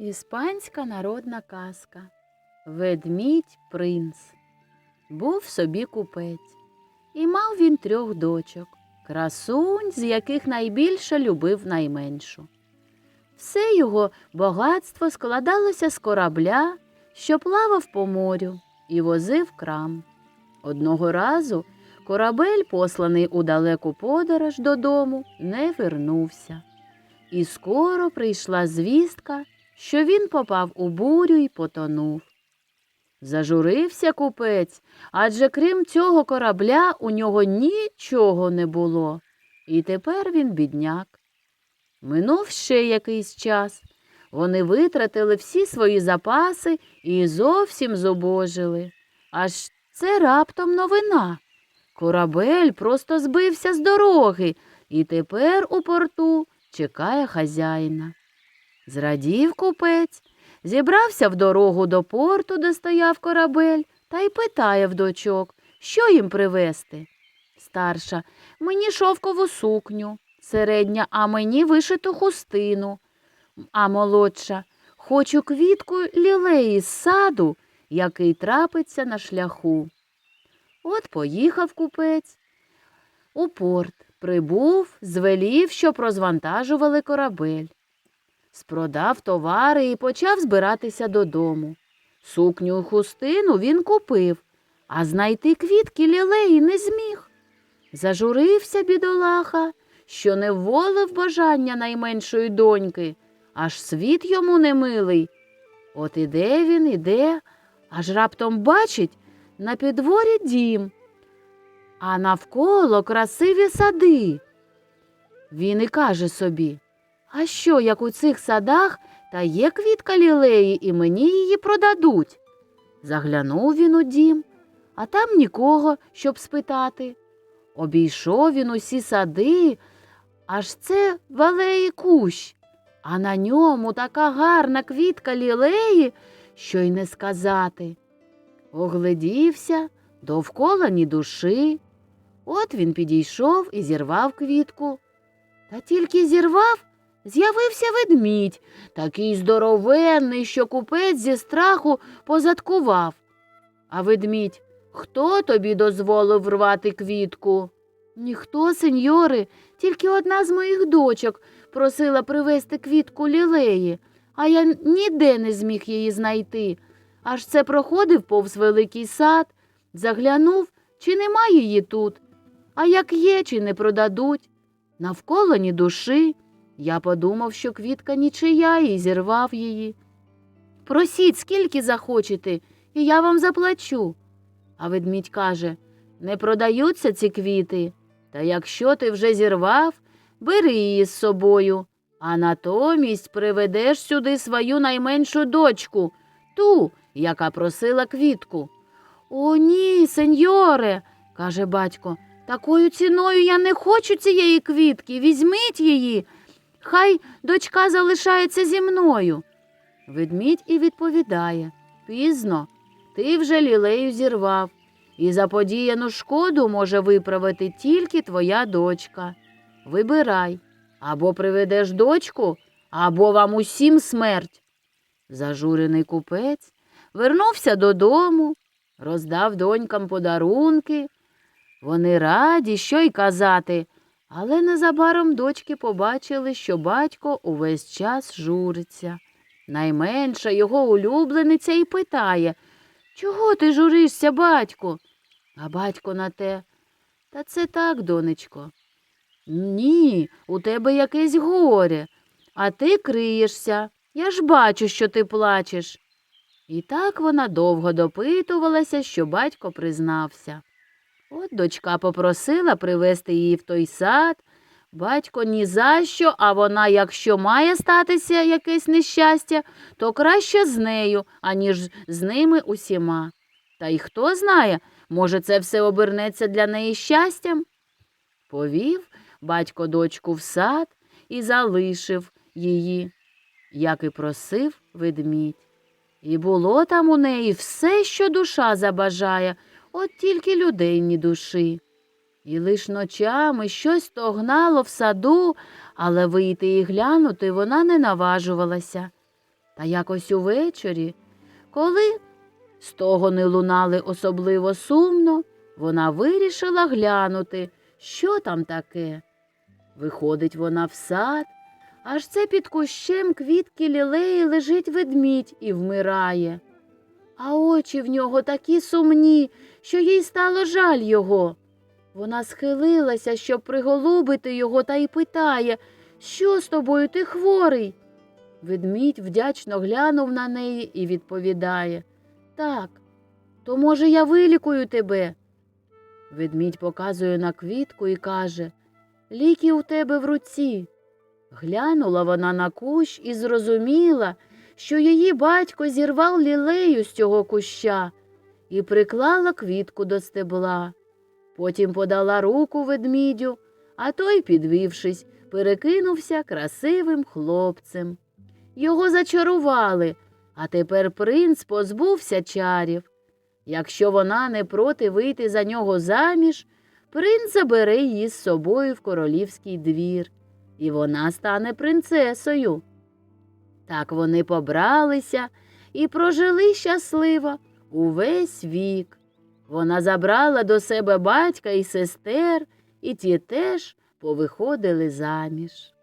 Іспанська народна казка Ведмідь принц. Був собі купець, і мав він трьох дочок, красунь, з яких найбільше любив найменшу. Все його багатство складалося з корабля, що плавав по морю і возив крам. Одного разу корабель, посланий у далеку подорож додому, не вернувся. І скоро прийшла звістка, що він попав у бурю й потонув. Зажурився купець, адже крім цього корабля у нього нічого не було. І тепер він бідняк. Минув ще якийсь час. Вони витратили всі свої запаси і зовсім зубожили. Аж це раптом новина. Корабель просто збився з дороги, і тепер у порту чекає хазяїна. Зрадів купець, зібрався в дорогу до порту, де стояв корабель, та й питає в дочок, що їм привезти. Старша мені шовкову сукню, середня, а мені вишиту хустину, а молодша хочу квітку лілеї з саду, який трапиться на шляху. От поїхав купець у порт, прибув, звелів, щоб розвантажували корабель. Спродав товари і почав збиратися додому. Сукню й хустину він купив, а знайти квітки лілеї не зміг. Зажурився бідолаха, що не вволив бажання найменшої доньки, аж світ йому немилий. От іде він, іде, аж раптом бачить на підворі дім, а навколо красиві сади. Він і каже собі, а що, як у цих садах та є квітка лілеї, і мені її продадуть? Заглянув він у дім, а там нікого, щоб спитати. Обійшов він усі сади, аж це валеї кущ, а на ньому така гарна квітка лілеї, що й не сказати. Оглядівся, довкола ні душі. От він підійшов і зірвав квітку. Та тільки зірвав, з'явився ведмідь, такий здоровенний, що купець зі страху позадкував. А ведмідь, хто тобі дозволив рвати квітку? Ніхто, сеньори, тільки одна з моїх дочок просила привезти квітку лілеї, а я ніде не зміг її знайти. Аж це проходив повз великий сад, заглянув, чи нема її тут, а як є, чи не продадуть. Навколо ні душі. Я подумав, що квітка нічия і зірвав її. Просіть, скільки захочете, і я вам заплачу. А ведмідь каже не продаються ці квіти. Та якщо ти вже зірвав, бери її з собою, а натомість приведеш сюди свою найменшу дочку, ту, яка просила квітку. О, ні, сеньоре, каже батько, такою ціною я не хочу цієї квітки. Візьміть її. Хай дочка залишається зі мною. Ведмідь і відповідає Пізно, ти вже лілею зірвав, і заподіяну шкоду може виправити тільки твоя дочка. Вибирай або приведеш дочку, або вам усім смерть. Зажурений купець вернувся додому, роздав донькам подарунки. Вони раді, що й казати, але незабаром дочки побачили, що батько увесь час журиться. Найменша його улюблениця і питає Чого ти журишся, батьку? А батько на те. Та це так, донечко. Ні, у тебе якесь горе, а ти криєшся. Я ж бачу, що ти плачеш. І так вона довго допитувалася, що батько признався. От дочка попросила привезти її в той сад. Батько ні за що, а вона, якщо має статися якесь нещастя, то краще з нею, аніж з ними усіма. Та й хто знає, може, це все обернеться для неї щастям? Повів батько дочку в сад і залишив її, як і просив ведмідь. І було там у неї все, що душа забажає, от тільки людей ні душі. І лиш ночами щось стогнало в саду, але вийти і глянути вона не наважувалася. Та якось увечері, коли з того не лунали особливо сумно, вона вирішила глянути, що там таке. Виходить вона в сад, аж це під кущем квітки лілеї лежить ведмідь і вмирає. А очі в нього такі сумні, що їй стало жаль його. Вона схилилася, щоб приголубити його, та й питає, що з тобою ти хворий? Ведмідь вдячно глянув на неї і відповідає Так, то, може, я вилікую тебе. Ведмідь показує на квітку і каже Ліки у тебе в руці. Глянула вона на кущ і зрозуміла, що її батько зірвав лілею з цього куща і приклала квітку до стебла. Потім подала руку ведмідю, а той, підвівшись, перекинувся красивим хлопцем. Його зачарували, а тепер принц позбувся чарів. Якщо вона не проти вийти за нього заміж, принц забере її з собою в королівський двір, і вона стане принцесою. Так вони побралися і прожили щасливо увесь вік. Вона забрала до себе батька і сестер, і ті теж повиходили заміж.